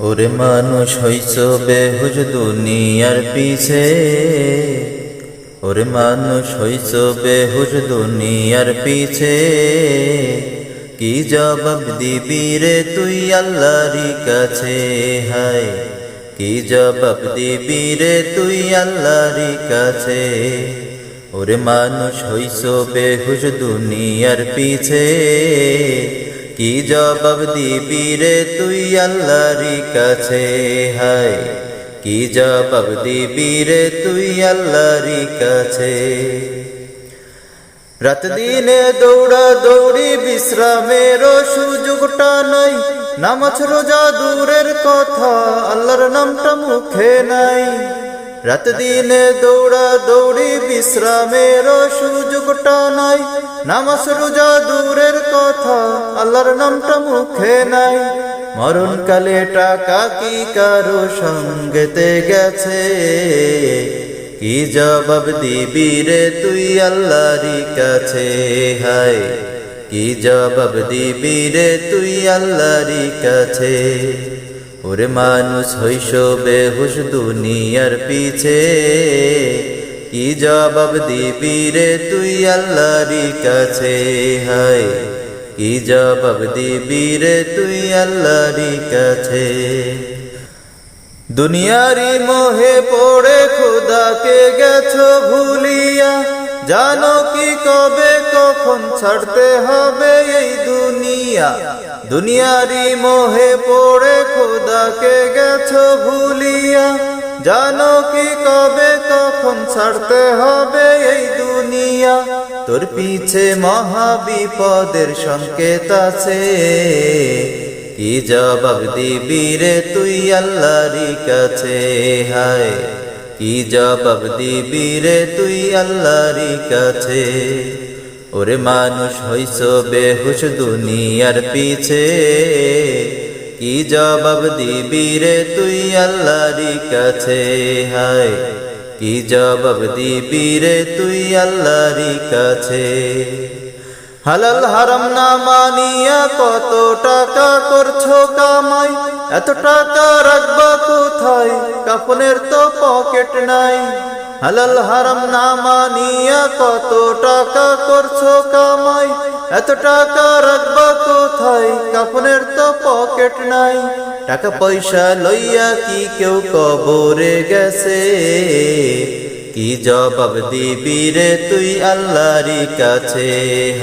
ওরে মানুষ হইছ বেহুজ দুনিয়ার পিছে। ওরে মানুষ হইছ বেহুজ দুনিয়ার পিছে। কি জবাব দিবি রে তুই আল্লাহরি কাছে? হায়, কি জবাব দিবি রে তুই আল্লাহরি কাছে? ওরে মানুষ হইছ বেহুশ দুনিয়ার পিছে। কি জবাব দিবি রে তুই আল্লাহরি কাছে? হায়, কি জবাব দিবি রে তুই আল্লাহরি কাছে? রাত দিনে দৌড়া দৌড়ি বিশ্রামের সুযোগটা নাই। নামাজ রোজা দূরের কথা, আল্লাহর নামটা মুখে নাই। রাত দিনে দৌড়া দৌড়ি বিশ্রামের সুযোগটা নাই। নামাজ রোজা দূরের কথা, আল্লাহর নামটা মুখে নাই। মরণকালে টাকা কি কারও সঙ্গেতে গেছে? কি জবাব দিবি রে তুই আল্লাহরি কাছে? হায়, কি জবাব দিবি রে তুই আল্লাহরি কাছে? ওরে মানুষ হইস বেহুশ দুনিয়ার পিছে, কি জবাব দিবি রে তুই আল্লাহরি কাছে? হায়, কি জবাব দিবি রে তুই আল্লাহরি কাছে? দুনিয়ারি মোহে পড়ে খোদাকে গেছ ভুলিয়া, জানো কি কবে কখন ছাড়তে হবে এই দুনিয়া। দুনিয়ারি মোহে পড়ে খোদাকে গেছো ভুলিয়া। জানো কি কবে কখন ছাড়তে হবে এই দুনিয়া। তোর পিছে মহাবিপদের সংকেত আছে। কি জবাব দিবি রে তুই আল্লাহরি কাছে? হায়, কি জবাব দিবি রে তুই আল্লাহরি কাছে? ওরে মানুষ হইস বেহুশ দুনিয়ার পিছে। কি জবাব দিবি রে তুই আল্লাহরি কাছে? হায়, কি জবাব দিবি রে তুই আল্লাহরি কাছে? হালাল হারাম না মানিয়া কত টাকা করছ কামাই? এত টাকা রাখবা কোথায়? কাপনের তো পকেট নাই। হালাল হারাম না মানিয়া কত টাকা টাকা রাখবা কোথায়? কাপনের তো পকেট নাই। টাকা পয়সা লইয়া কি কেউ কবরে গেছে? কি জবাব দিবি রে তুই আল্লাহরি কাছে?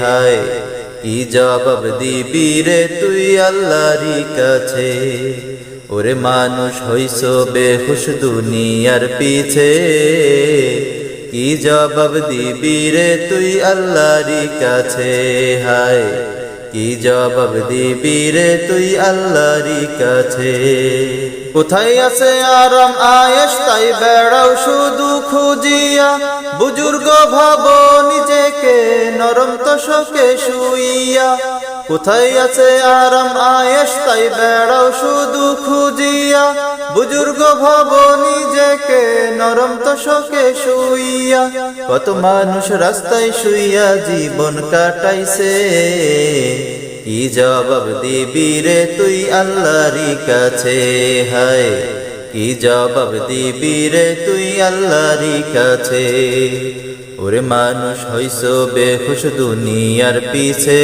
হায়, কি জবাব দিবি রে তুই আল্লাহরি কাছে? ওরে মানুষ হইস বেহুশ দুনিয়ার পিছে। কি জবাব দিবি রে তুই আল্লাহরি কাছে? হায়, কি জবাব দিবি রে তুই আল্লাহরি কাছে? কোথায় আছে আরাম আয়েস তাই বেড়াও শুধু খুঁজিয়া। বুজুর্গ ভাব, নিজেকে নরম তোষকে শুইয়া। কোথায় আছে আরাম? আয়েস তাই বেড়াও শুধু খুঁজিয়া। বুজুর্গ ভব নিজেকে নরম তোষকে শুইয়া। কত মানুষ রাস্তায় শুইয়া জীবন কাটাইছে। কি জবাব দিবি রে তুই আল্লাহরি কাছে? হায়, কি জবাব দিবি রে তুই আল্লাহরি কাছে? ওরে মানুষ হইস বেহুশ দুনিয়ার পিছে।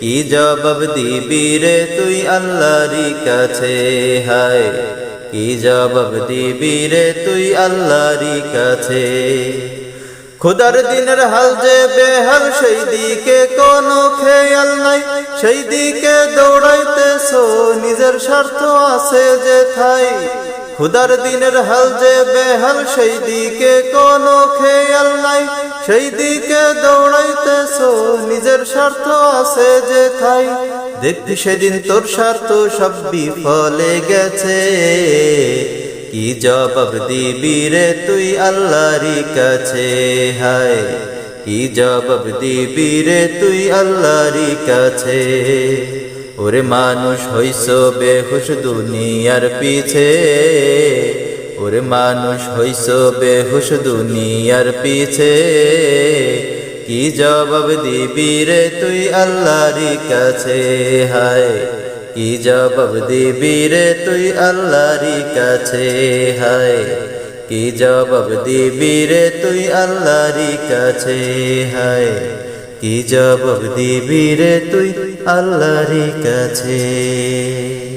কি জবাব দিবি রে তুই আল্লাহরি কাছে? হায়, কি জবাব দিবি রে তুই আল্লাহরি কাছে? খুদার দিনের হাল যে বেহাল, সেই দিকে কোনো খেয়াল নাই। সেই দিকে দৌড়াইতেছো, নিজের স্বার্থ আছে যে থাই খুদার দিনের হাল যে বেহাল, সেই দিকে কোনো খেয়াল নাই। সেই দিকে দৌড়াইতেছো, নিজের স্বার্থ আছে যে থাই দেখবি সেদিন তোর স্বার্থ সব বিফলে গেছে। কি জবাব দিবি রে তুই আল্লাহরি কাছে? হায়, কি জবাব দিবি রে তুই আল্লাহরি কাছে? ওরে মানুষ হইস বেহুশ দুনিয়ার পিছে। ওরে মানুষ হইস বেহুশ দুনিয়ার পিছে। কি জবাব দিবি রে তুই আল্লাহরি কাছে? হায়, কি জবাব দিবি রে তুই আল্লাহরই কাছে? হায়, কি জবাব দিবি রে তুই আল্লাহরই কাছে? হায় কি জবাব দিবি রে তুই? আল্লাহরি কাছে।